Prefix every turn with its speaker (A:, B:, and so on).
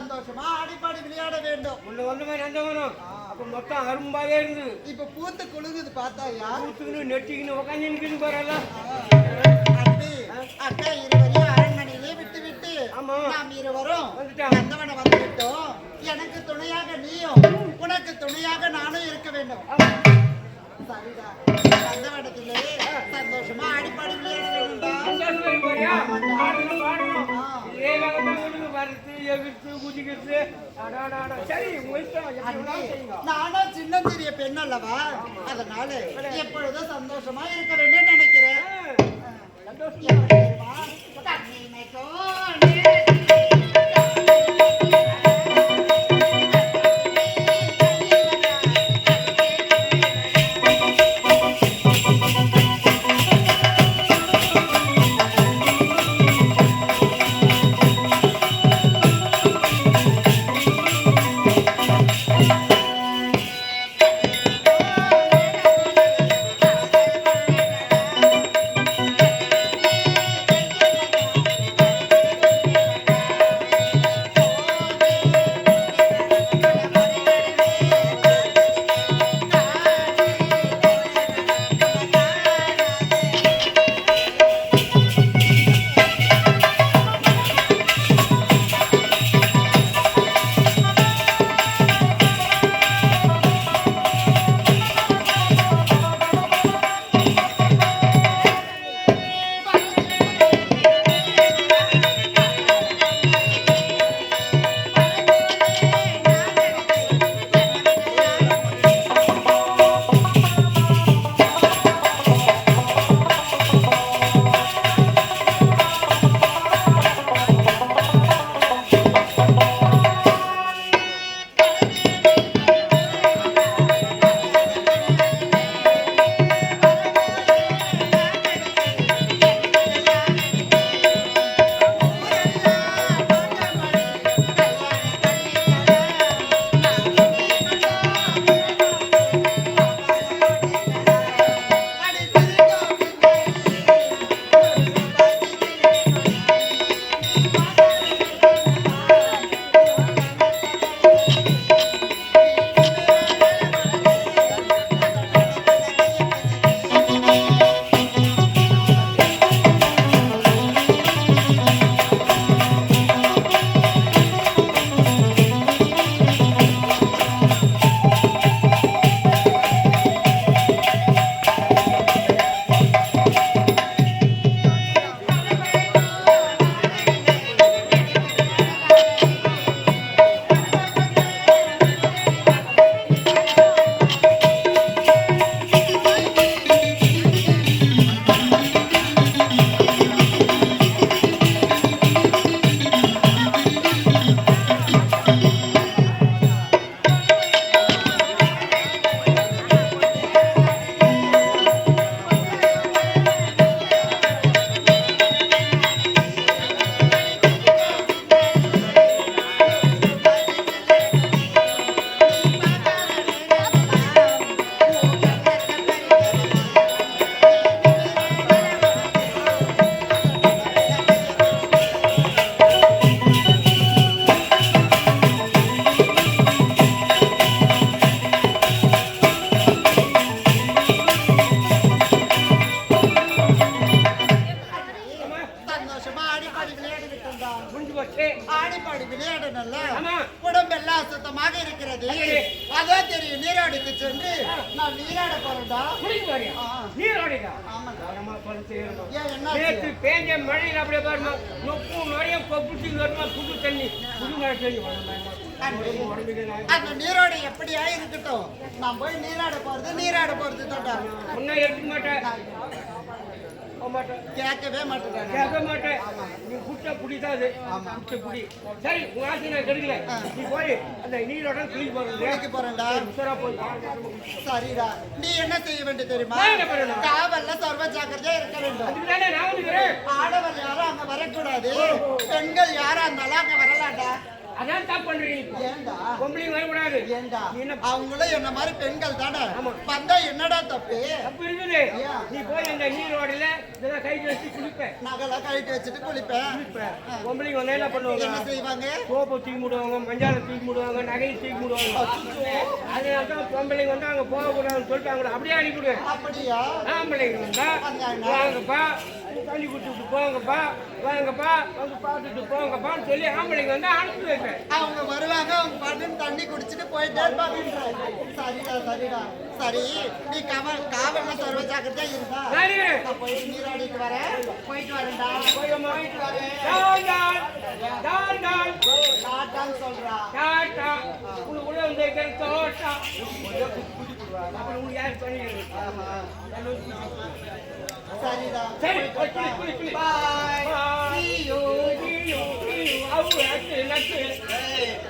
A: சந்தோஷமா ஆடிப்பாடி விளையாட வேண்டும்.
B: வந்த மாதிரி நந்தவனம். அப்ப மொத்தம் அரும்பாவே இருந்தது
A: இப்ப பூத்து குலுங்குது பார்த்தாயா?
B: ஊத்துக்குன்னு நெட்டிக்கின்னு உட்காந்து நிற்கணும் பாருலாம்
A: அக்கா இருவரையும் அரண்மனையிலே விட்டு விட்டு. நாம் இருவரும். நந்தவனம் வந்து விட்டோம் எனக்கு துணையாக நீயும் உனக்கு துணையாக நானும் இருக்க வேண்டும். சந்தோஷமா
B: ஒழுங்கு வரது எகிர்த்து குதிக்கிறது
A: நானும் சின்ன சிறிய பெண் அல்லவா அதனால எப்பொழுதும் சந்தோஷமா இருக்க வேண்டும் நினைக்கிறேன்
B: சந்தோஷம் முடிஞ்சு போச்சு.
A: ஆடிப்பாடி விளையாடணும்ல?
B: ஆமா.
A: உடம்பெல்லாம் சுத்தமாக இருக்கிறது. அதோ தெரியும் நீராடிக்கு சென்று நான் நீராட போறேன்டா.
B: முடிஞ்சு பாரியா
A: ஆ.
B: நீரோடிக்கா
A: ஆமாண்டா
B: கவனமா படுத்து? நேற்று பேஞ்ச மழையில் அப்படியே பாருமா நொப்பு நிறைய கொப்புச்சு வருமா புது தண்ணி. புது மழை நான்
A: அந்த நீரோடை எப்படியா இருக்கட்டும் நான் போய் நீராட போறது நீராட போறது தோட்டா
B: ஒன்னும் எடுக்க மாட்டேன்.
A: கேட்கவே மாட்டேன்
B: கேட்க மாட்டேன். நீ குட்ட குடிதான் அது. குட்ட குடி. சரி உன் ஆசை நான் கெடுக்கல. நீ போய் அந்த நீரோட குளிக்க போறது
A: குளிக்க போறேன்டா.
B: போய்
A: சரிடா. நீ என்ன செய்ய வேண்டும் தெரியுமா? காவல்ல சர்வ ஜாக்கிரதையா இருக்க வேண்டும்.
B: அதுக்கு நான்
A: ஆடவர் யாரும் அங்க வரக்கூடாது. பெண்கள் யாரா இருந்தாலும் அங்க வரலாம்டா. அதான் தப்பு பண்றீங்க
B: ஏண்டா?
A: பொம்பளைங்க வரக்கூடாது.
B: ஏண்டா?
A: நீ என்ன
B: மாதிரி பெண்கள் தானே. வந்தா என்னடா தப்பு?
A: தப்பு இருக்குது? நீ போய் அந்த நீரோடையில இதெல்லாம் கை வச்சு குளிப்ப
B: நகலாம் கழட்டி வச்சுட்டு குளிப்பேன்.
A: குளிப்ப பொம்பளைங்க வந்து என்ன பண்ணுவாங்க?
B: என்ன செய்வாங்க?
A: சோப்பை தூக்கி மூடுவாங்க மஞ்சாலை தூக்கி மூடுவாங்க நகையை தூக்கி மூடுவாங்க. அதனால தான் பொம்பளைங்க வந்து அங்க போகக்கூடாதுன்னு சொல்லிட்டு அவங்கள அப்படியே அனுப்பிவிடு
B: அப்படியா?
A: ஆம்பளைங்க வந்தா? வாங்கப்பா தண்ணி குடிச்சுட்டு போங்கப்பா. வாங்கப்பா வந்து பார்த்துட்டு போங்கப்பான்னு சொல்லி ஆம்பளைங்க வந்து அனுப்பி வைப்பேன்.
B: அவங்க வருவாங்க அவங்க பாட்டுன்னு தண்ணி குடிச்சிட்டு போயிட்டே இருப்பாங்கன்ற சரிடா சரிடா. சரி நீ கவ காவல்ல சர்வ ஜாக்கிரதையா இருந்தா
A: சரி.
B: நான் நீராடிட்டு வரேன். போயிட்டு வரேன்டா. போயிட்டு வரேன்.
A: டான் டான். டான் டான்.
B: டாட்டான்னு சொல்றா.
A: டாட்டா. உனக்குள்ள வந்து இருக்கிற தோட்டா. அப்புறம் உனக்கு யார் பண்ணிக்கிறது?
B: சரிடா.
A: சரி, போய் Let's
B: 哎